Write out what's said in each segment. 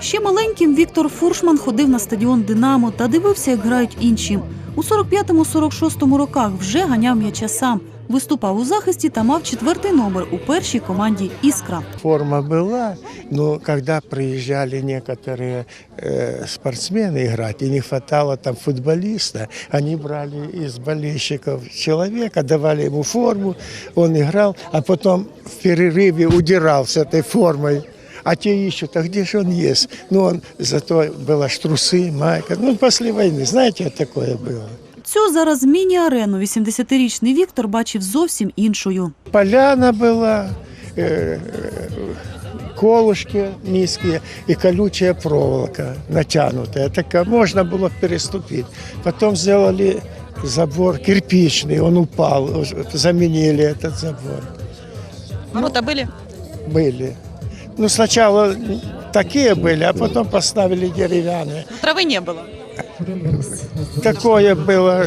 Ще маленьким Віктор Фуршман ходив на стадіон Динамо та дивився, як грають інші. У 45-46 роках вже ганяв м'яча сам, виступав у захисті та мав четвертий номер у першій команді Іскра. Форма была, но когда приезжали некоторые э, спортсмены играть, и не хватало там футболиста, они брали из болельщиков человека, давали ему форму, он играл, а потом в перерыве удирал с этой формой. А те ищут, а где же он есть? Ну, он зато была ж трусы, майка. Ну, после войны, знаете, вот такое было. Цю зараз міні-арену 80-річний Віктор бачив зовсім іншою. Поляна была, э, колышки низкие и колючая проволока натянутая. Такая, можно было переступить. Потом сделали забор кирпичный, он упал, заменили этот забор. Ворота были? Были. Ну, сначала такие были, а потом поставили деревянные. Но травы не было. Такое было,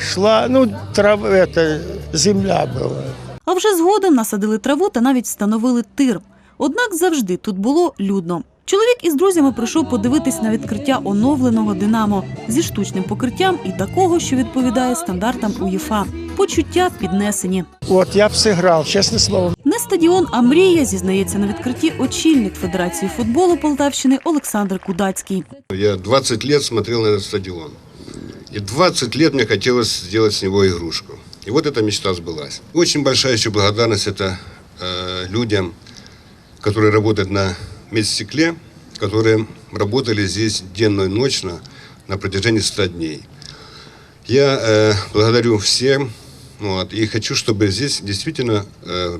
шла, ну, трава, это, земля была. А вже згодом насадили траву та навіть встановили тир. Однак завжди тут було людно. Чоловік із друзями прийшов подивитись на відкриття оновленого Динамо зі штучним покриттям і такого, що відповідає стандартам УЄФА. Почуття піднесені. Вот я бы сыграл, честное слово. Не стадіон, а мрія, зізнається на відкритті очільник Федерації футболу Полтавщини Олександр Кудацький. Я 20 лет смотрел на этот стадион. И 20 лет мне хотелось сделать с него игрушку. И вот эта мечта сбылась. Очень большая еще благодарность это э, людям, которые работают на медстекле, которые работали здесь денно и ночно на протяжении 100 дней. Я э, благодарю всем вот, и хочу, чтобы здесь действительно э,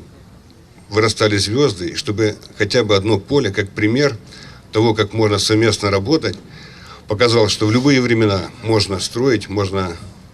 вырастали звезды, и чтобы хотя бы одно поле, как пример того, как можно совместно работать, показал, что в любые времена можно строить, можно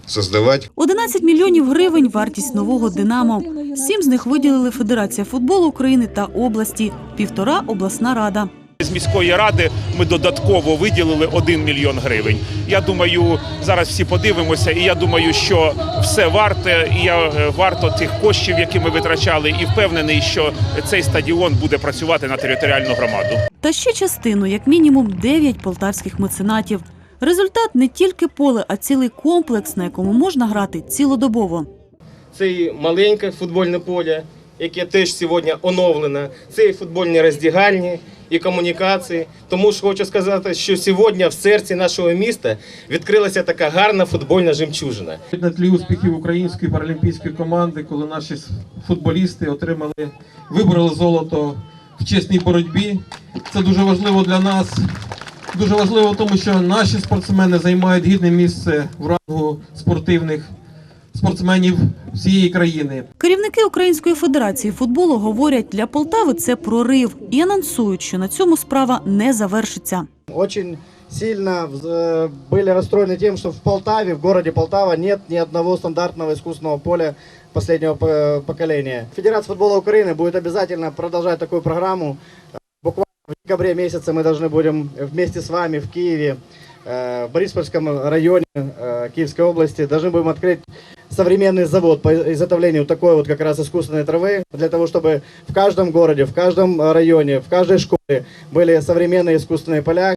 создавать. 11 мільйонів гривень вартість нового Динамо. Сім з них виділили Федерація футболу України та області, півтора обласна рада. З міської ради ми додатково виділили 1 мільйон гривень. Я думаю, зараз всі подивимося, і я думаю, що все варте, і я е, варто тих коштів, які ми витрачали, і впевнений, що цей стадіон буде працювати на територіальну громаду. Та ще частину, як мінімум, 9 полтавських меценатів. Результат не тільки поле, а цілий комплекс, на якому можна грати цілодобово. Це і маленьке футбольне поле, яке теж сьогодні оновлено. Це і футбольні роздягальні, і комунікації. Тому ж хочу сказати, що сьогодні в серці нашого міста відкрилася така гарна футбольна жемчужина. На тлі успіхів української паралімпійської команди, коли наші футболісти отримали, вибороли золото в чесній боротьбі. Це дуже важливо для нас. Дуже важливо, тому що наші спортсмени займають гідне місце в рангу спортивних спортсменів всієї країни. Керівники Української федерації футболу говорять, для Полтави це прорив і анонсують, що на цьому справа не завершиться. очень сильно э, были расстроены тем, что в Полтаве, в городе Полтава нет ни одного стандартного искусственного поля последнего по- поколения. Федерация футбола Украины будет обязательно продолжать такую программу. Э, Буквально в декабре месяце мы должны будем вместе с вами в Киеве, э, в Бориспольском районе э, Киевской области, должны будем открыть современный завод по изготовлению такой вот как раз искусственной травы, для того, чтобы в каждом городе, в каждом районе, в каждой школе были современные искусственные поля,